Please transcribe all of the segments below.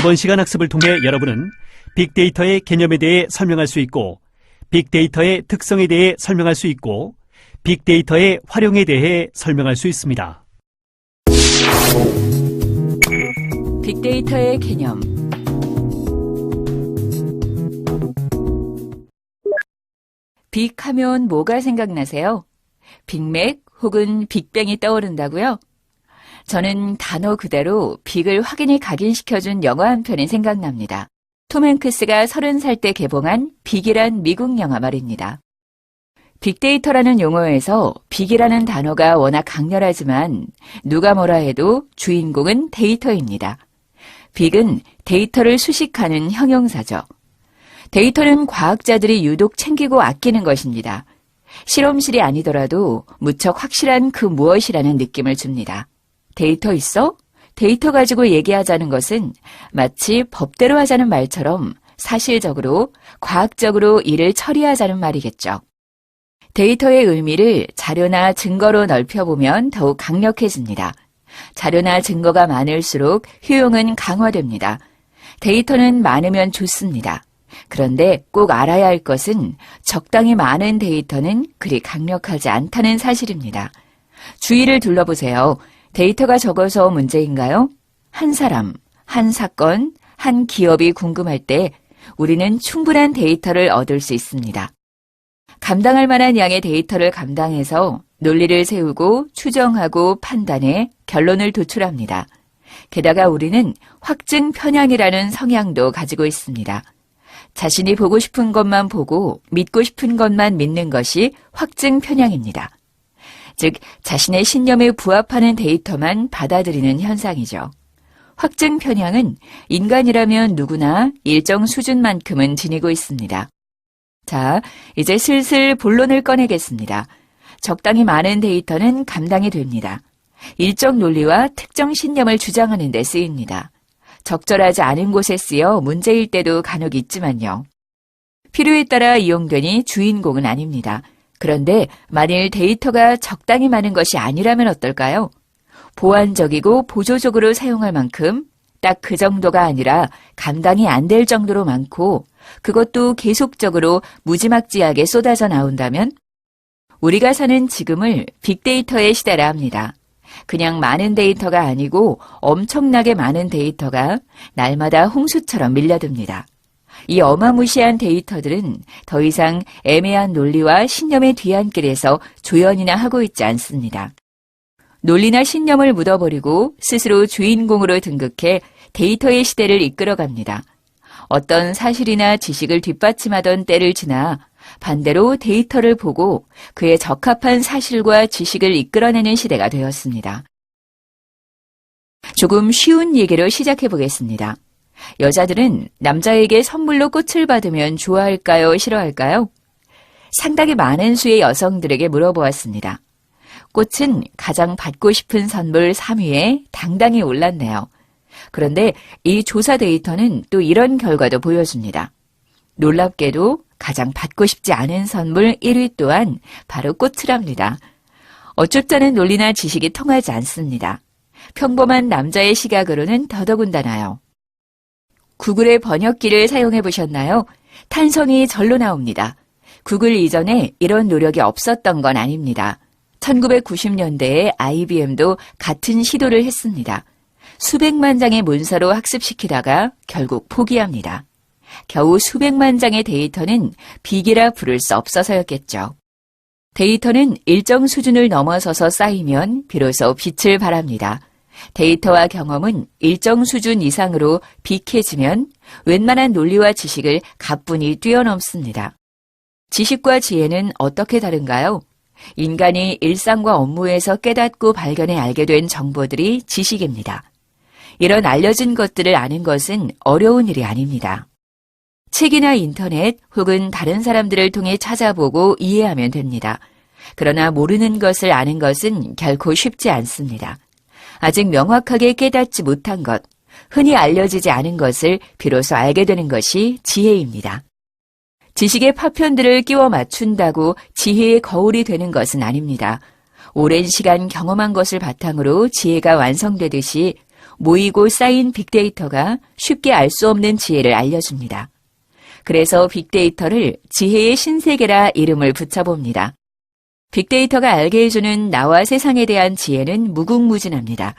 이번 시간 학습을 통해 여러분은 빅데이터의 개념에 대해 설명할 수 있고, 빅데이터의 특성에 대해 설명할 수 있고, 빅데이터의 활용에 대해 설명할 수 있습니다. 빅데이터의 개념. 빅 하면 뭐가 생각나세요? 빅맥 혹은 빅뱅이 떠오른다고요? 저는 단어 그대로 빅을 확인히 각인시켜준 영화 한 편이 생각납니다. 톰 행크스가 30살 때 개봉한 빅이란 미국 영화 말입니다. 빅데이터라는 용어에서 빅이라는 단어가 워낙 강렬하지만 누가 뭐라 해도 주인공은 데이터입니다. 빅은 데이터를 수식하는 형용사죠. 데이터는 과학자들이 유독 챙기고 아끼는 것입니다. 실험실이 아니더라도 무척 확실한 그 무엇이라는 느낌을 줍니다. 데이터 있어? 데이터 가지고 얘기하자는 것은 마치 법대로 하자는 말처럼 사실적으로, 과학적으로 일을 처리하자는 말이겠죠. 데이터의 의미를 자료나 증거로 넓혀보면 더욱 강력해집니다. 자료나 증거가 많을수록 효용은 강화됩니다. 데이터는 많으면 좋습니다. 그런데 꼭 알아야 할 것은 적당히 많은 데이터는 그리 강력하지 않다는 사실입니다. 주위를 둘러보세요. 데이터가 적어서 문제인가요? 한 사람, 한 사건, 한 기업이 궁금할 때 우리는 충분한 데이터를 얻을 수 있습니다. 감당할 만한 양의 데이터를 감당해서 논리를 세우고 추정하고 판단해 결론을 도출합니다. 게다가 우리는 확증 편향이라는 성향도 가지고 있습니다. 자신이 보고 싶은 것만 보고 믿고 싶은 것만 믿는 것이 확증 편향입니다. 즉, 자신의 신념에 부합하는 데이터만 받아들이는 현상이죠. 확증 편향은 인간이라면 누구나 일정 수준만큼은 지니고 있습니다. 자, 이제 슬슬 본론을 꺼내겠습니다. 적당히 많은 데이터는 감당이 됩니다. 일정 논리와 특정 신념을 주장하는 데 쓰입니다. 적절하지 않은 곳에 쓰여 문제일 때도 간혹 있지만요. 필요에 따라 이용되니 주인공은 아닙니다. 그런데 만일 데이터가 적당히 많은 것이 아니라면 어떨까요? 보완적이고 보조적으로 사용할 만큼 딱 그 정도가 아니라 감당이 안 될 정도로 많고 그것도 계속적으로 무지막지하게 쏟아져 나온다면 우리가 사는 지금을 빅데이터의 시대라 합니다. 그냥 많은 데이터가 아니고 엄청나게 많은 데이터가 날마다 홍수처럼 밀려듭니다. 이 어마무시한 데이터들은 더 이상 애매한 논리와 신념의 뒤안길에서 조연이나 하고 있지 않습니다. 논리나 신념을 묻어버리고 스스로 주인공으로 등극해 데이터의 시대를 이끌어갑니다. 어떤 사실이나 지식을 뒷받침하던 때를 지나 반대로 데이터를 보고 그에 적합한 사실과 지식을 이끌어내는 시대가 되었습니다. 조금 쉬운 얘기로 시작해 보겠습니다. 여자들은 남자에게 선물로 꽃을 받으면 좋아할까요? 싫어할까요? 상당히 많은 수의 여성들에게 물어보았습니다. 꽃은 가장 받고 싶은 선물 3위에 당당히 올랐네요. 그런데 이 조사 데이터는 또 이런 결과도 보여줍니다. 놀랍게도 가장 받고 싶지 않은 선물 1위 또한 바로 꽃이랍니다. 어쭙다는 논리나 지식이 통하지 않습니다. 평범한 남자의 시각으로는 더더군다나요. 구글의 번역기를 사용해 보셨나요? 탄성이 절로 나옵니다. 구글 이전에 이런 노력이 없었던 건 아닙니다. 1990년대에 IBM도 같은 시도를 했습니다. 수백만 장의 문서로 학습시키다가 결국 포기합니다. 겨우 수백만 장의 데이터는 빅이라 부를 수 없어서였겠죠. 데이터는 일정 수준을 넘어서서 쌓이면 비로소 빛을 발합니다. 데이터와 경험은 일정 수준 이상으로 빅해지면 웬만한 논리와 지식을 가뿐히 뛰어넘습니다. 지식과 지혜는 어떻게 다른가요? 인간이 일상과 업무에서 깨닫고 발견해 알게 된 정보들이 지식입니다. 이런 알려진 것들을 아는 것은 어려운 일이 아닙니다. 책이나 인터넷 혹은 다른 사람들을 통해 찾아보고 이해하면 됩니다. 그러나 모르는 것을 아는 것은 결코 쉽지 않습니다. 아직 명확하게 깨닫지 못한 것, 흔히 알려지지 않은 것을 비로소 알게 되는 것이 지혜입니다. 지식의 파편들을 끼워 맞춘다고 지혜의 거울이 되는 것은 아닙니다. 오랜 시간 경험한 것을 바탕으로 지혜가 완성되듯이 모이고 쌓인 빅데이터가 쉽게 알 수 없는 지혜를 알려줍니다. 그래서 빅데이터를 지혜의 신세계라 이름을 붙여봅니다. 빅데이터가 알게 해주는 나와 세상에 대한 지혜는 무궁무진합니다.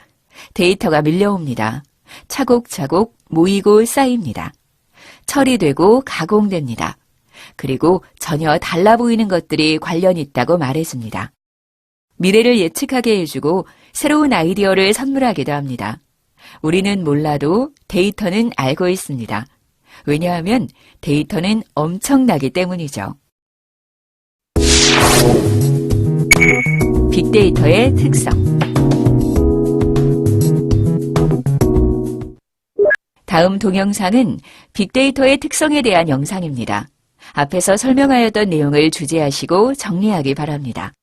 데이터가 밀려옵니다. 차곡차곡 모이고 쌓입니다. 처리되고 가공됩니다. 그리고 전혀 달라 보이는 것들이 관련 있다고 말해줍니다. 미래를 예측하게 해주고 새로운 아이디어를 선물하기도 합니다. 우리는 몰라도 데이터는 알고 있습니다. 왜냐하면 데이터는 엄청나기 때문이죠. 빅데이터의 특성. 다음 동영상은 빅데이터의 특성에 대한 영상입니다. 앞에서 설명하였던 내용을 주제하시고 정리하기 바랍니다.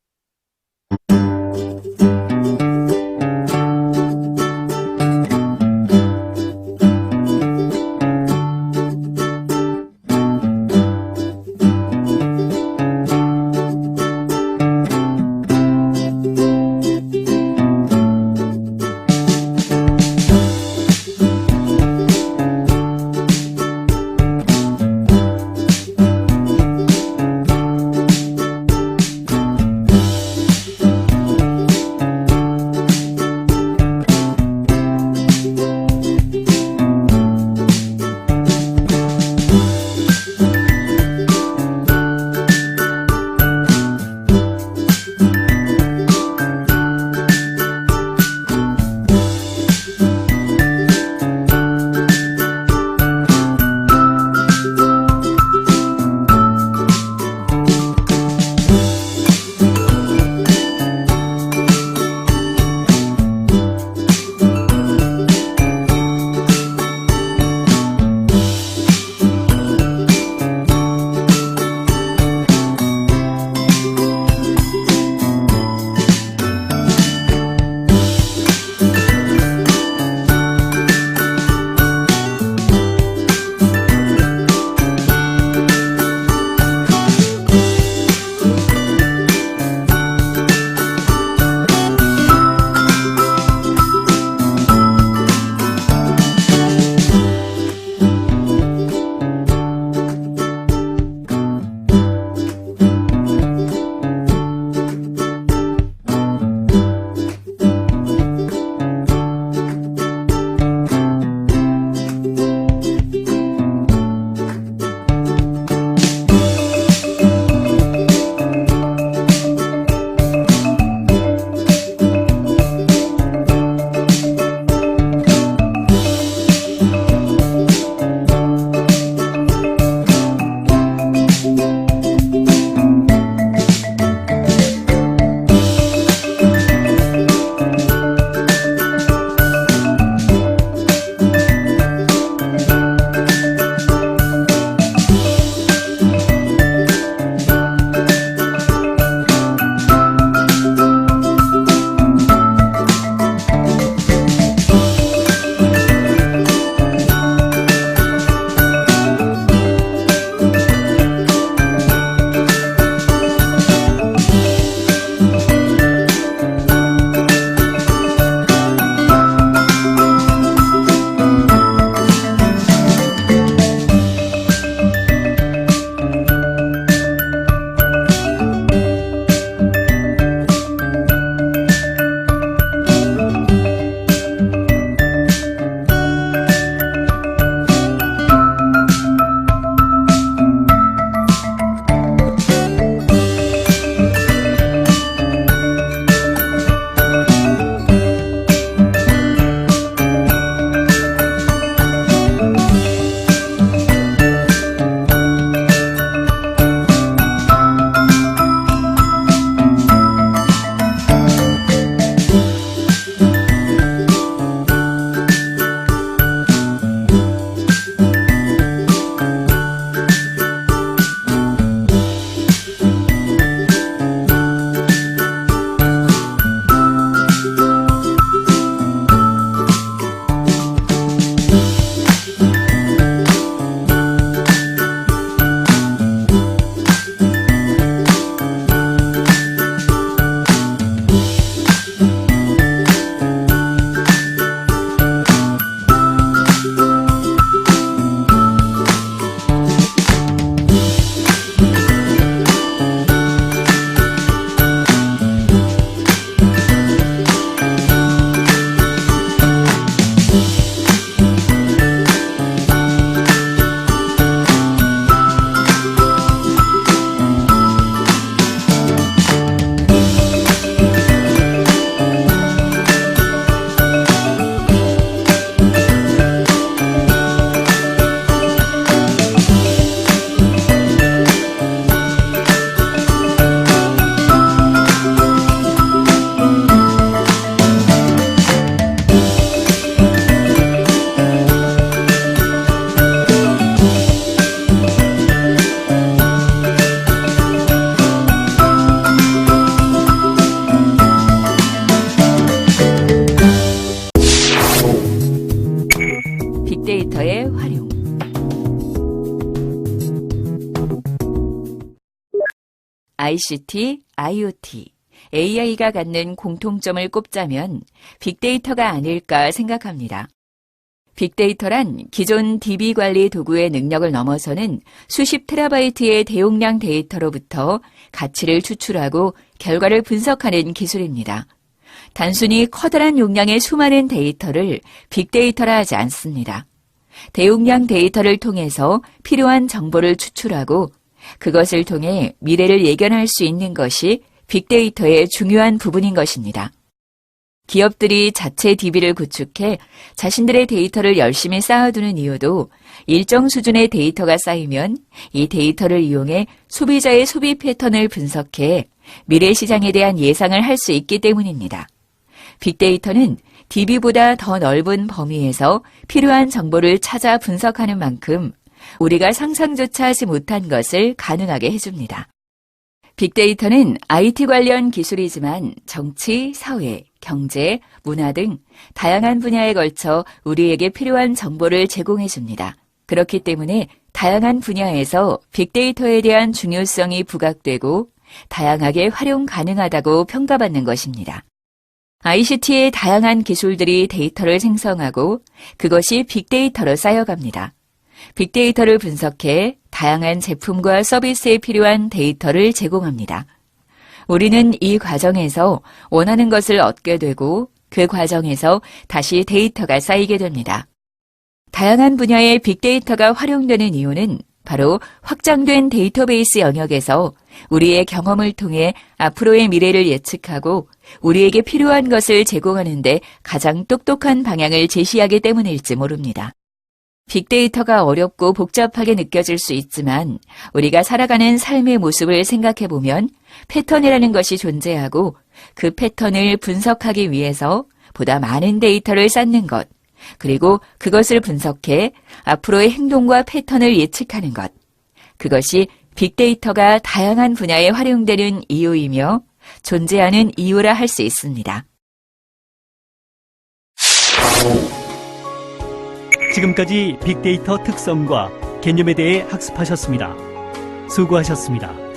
ICT, IoT, AI가 갖는 공통점을 꼽자면 빅데이터가 아닐까 생각합니다. 빅데이터란 기존 DB 관리 도구의 능력을 넘어서는 수십 테라바이트의 대용량 데이터로부터 가치를 추출하고 결과를 분석하는 기술입니다. 단순히 커다란 용량의 수많은 데이터를 빅데이터라 하지 않습니다. 대용량 데이터를 통해서 필요한 정보를 추출하고 그것을 통해 미래를 예견할 수 있는 것이 빅데이터의 중요한 부분인 것입니다. 기업들이 자체 DB를 구축해 자신들의 데이터를 열심히 쌓아두는 이유도 일정 수준의 데이터가 쌓이면 이 데이터를 이용해 소비자의 소비 패턴을 분석해 미래 시장에 대한 예상을 할 수 있기 때문입니다. 빅데이터는 DB보다 더 넓은 범위에서 필요한 정보를 찾아 분석하는 만큼 우리가 상상조차 하지 못한 것을 가능하게 해줍니다. 빅데이터는 IT 관련 기술이지만 정치, 사회, 경제, 문화 등 다양한 분야에 걸쳐 우리에게 필요한 정보를 제공해 줍니다. 그렇기 때문에 다양한 분야에서 빅데이터에 대한 중요성이 부각되고 다양하게 활용 가능하다고 평가받는 것입니다. ICT의 다양한 기술들이 데이터를 생성하고 그것이 빅데이터로 쌓여갑니다. 빅데이터를 분석해 다양한 제품과 서비스에 필요한 데이터를 제공합니다. 우리는 이 과정에서 원하는 것을 얻게 되고 그 과정에서 다시 데이터가 쌓이게 됩니다. 다양한 분야의 빅데이터가 활용되는 이유는 바로 확장된 데이터베이스 영역에서 우리의 경험을 통해 앞으로의 미래를 예측하고 우리에게 필요한 것을 제공하는데 가장 똑똑한 방향을 제시하기 때문일지 모릅니다. 빅데이터가 어렵고 복잡하게 느껴질 수 있지만 우리가 살아가는 삶의 모습을 생각해 보면 패턴이라는 것이 존재하고 그 패턴을 분석하기 위해서 보다 많은 데이터를 쌓는 것, 그리고 그것을 분석해 앞으로의 행동과 패턴을 예측하는 것. 그것이 빅데이터가 다양한 분야에 활용되는 이유이며 존재하는 이유라 할 수 있습니다. 지금까지 빅데이터 특성과 개념에 대해 학습하셨습니다. 수고하셨습니다.